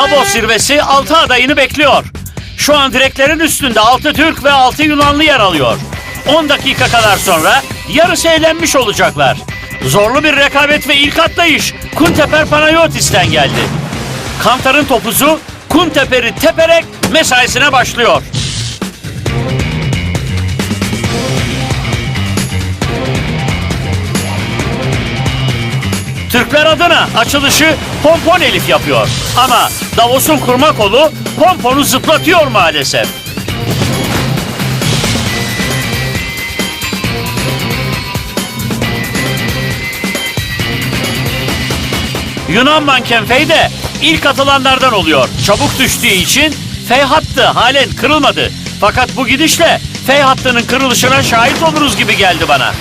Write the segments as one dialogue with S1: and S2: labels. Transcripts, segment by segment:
S1: Davos zirvesi 6 adayını bekliyor. Şu an direklerin üstünde 6 Türk ve 6 Yunanlı yer alıyor. 10 dakika kadar sonra yarısı eğlenmiş olacaklar. Zorlu bir rekabet ve ilk atlayış Kunteper Panayotis'ten geldi. Kantar'ın topuzu Kunteper'i teperek mesaisine başlıyor. Türkler adına açılışı Pompon Elif yapıyor. Ama Davos'un kurma kolu Pompon'u zıplatıyor maalesef. Yunan manken Fey de ilk atılanlardan oluyor. Çabuk düştüğü için Fey hattı halen kırılmadı. Fakat bu gidişle Fey hattının kırılışına şahit oluruz gibi geldi bana.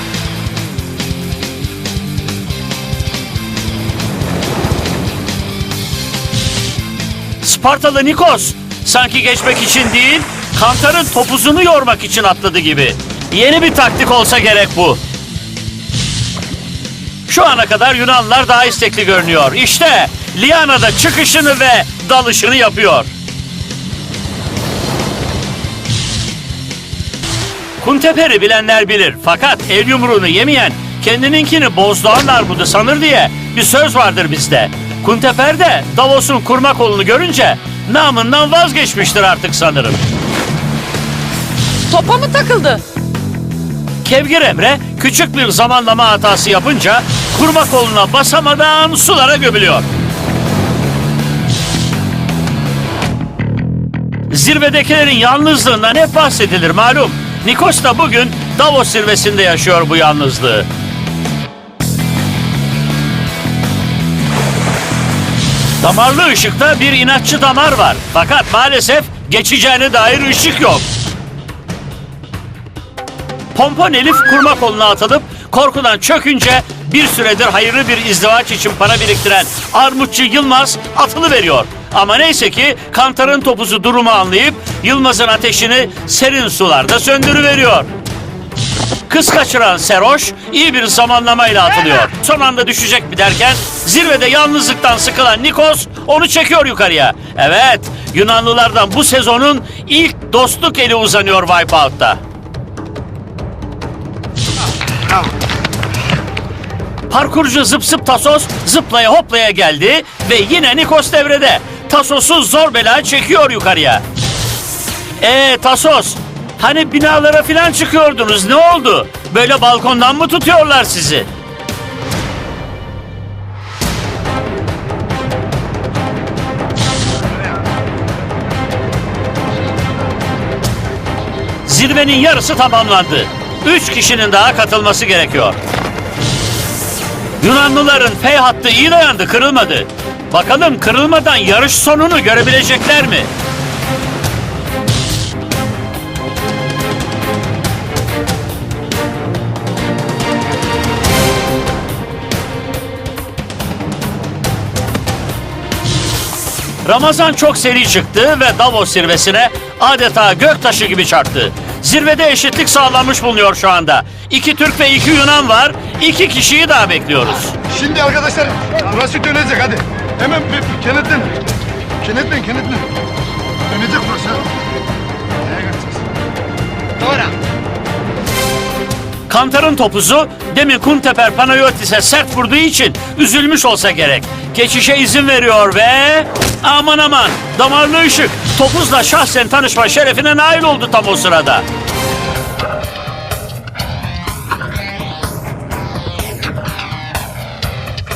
S1: Spartalı Nikos sanki geçmek için değil, Kantar'ın topuzunu yormak için atladı gibi. Yeni bir taktik olsa gerek bu. Şu ana kadar Yunanlılar daha istekli görünüyor. İşte Liana da çıkışını ve dalışını yapıyor. Kunteper'i bilenler bilir. Fakat el yumruğunu yemeyen kendininkini bozdoğan armudu sanır diye bir söz vardır bizde. Kunteper de Davos'un kurma kolunu görünce namından vazgeçmiştir artık sanırım.
S2: Topa mı takıldı?
S1: Kevgir Emre küçük bir zamanlama hatası yapınca kurma koluna basamadan sulara gömülüyor. Zirvedekilerin yalnızlığından hep bahsedilir malum. Nikos da bugün Davos zirvesinde yaşıyor bu yalnızlığı. Damarlı ışıkta bir inatçı damar var. Fakat maalesef geçeceğine dair ışık yok. Pompon Elif kurma koluna atılıp korkudan çökünce bir süredir hayırlı bir izdivaç için para biriktiren Armutçu Yılmaz atılı veriyor. Ama neyse ki Kantar'ın topuzu durumu anlayıp Yılmaz'ın ateşini serin sularda söndürüveriyor. Kız kaçıran Seroş iyi bir zamanlamayla atılıyor. Son anda düşecek mi derken zirvede yalnızlıktan sıkılan Nikos onu çekiyor yukarıya. Evet Yunanlılardan bu sezonun ilk dostluk eli uzanıyor Wipeout'ta. Parkurcu zıp zıp Tasos zıplaya hoplaya geldi ve yine Nikos devrede. Tasos'u zor bela çekiyor yukarıya. Ee Tasos, hani binalara falan çıkıyordunuz ne oldu? Böyle balkondan mı tutuyorlar sizi? Zirvenin yarısı tamamlandı. Üç kişinin daha katılması gerekiyor. Yunanlıların F hattı iyi dayandı, kırılmadı. Bakalım kırılmadan yarış sonunu görebilecekler mi? Ramazan çok seri çıktı ve Davos zirvesine adeta göktaşı gibi çarptı. Zirvede eşitlik sağlanmış bulunuyor şu anda. İki Türk ve iki Yunan var. İki kişiyi daha bekliyoruz.
S3: Şimdi arkadaşlar burası dönecek hadi. Hemen bir, kenetlen. Kenetlen kenetlen. Dönecek burası. Nereye gideceğiz? Doğru.
S1: Kantar'ın topuzu demin Kunteper Panayotis'e sert vurduğu için üzülmüş olsa gerek. Geçişe izin veriyor ve aman aman damarlı ışık topuzla şahsen tanışma şerefine nail oldu tam o sırada.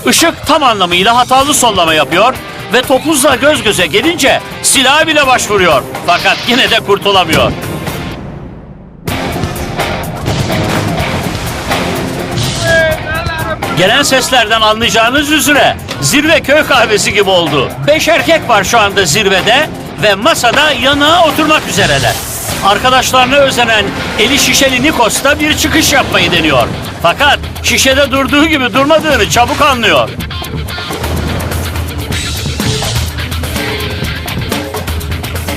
S1: Işık tam anlamıyla hatalı sollama yapıyor ve topuzla göz göze gelince silaha bile başvuruyor. Fakat yine de kurtulamıyor. Gelen seslerden anlayacağınız üzere zirve köy kahvesi gibi oldu. Beş erkek var şu anda zirvede ve masada yanığa oturmak üzereler. Arkadaşlarına özenen eli şişeli Nikos da bir çıkış yapmayı deniyor. Fakat şişede durduğu gibi durmadığını çabuk anlıyor.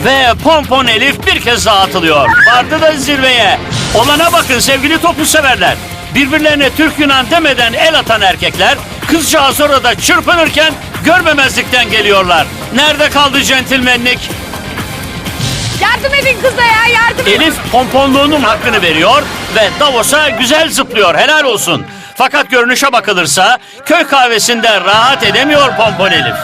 S1: Ve Pompon Elif bir kez daha atılıyor. Vardı da zirveye. Olana bakın sevgili topu severler. Birbirlerine Türk Yunan demeden el atan erkekler kızcağız orada çırpınırken görmemezlikten geliyorlar. Nerede kaldı centilmenlik?
S2: Yardım edin kıza ya yardım edin.
S1: Elif pomponluğunun hakkını veriyor ve Davos'a güzel zıplıyor. Helal olsun. Fakat görünüşe bakılırsa köy kahvesinde rahat edemiyor pompon Elif.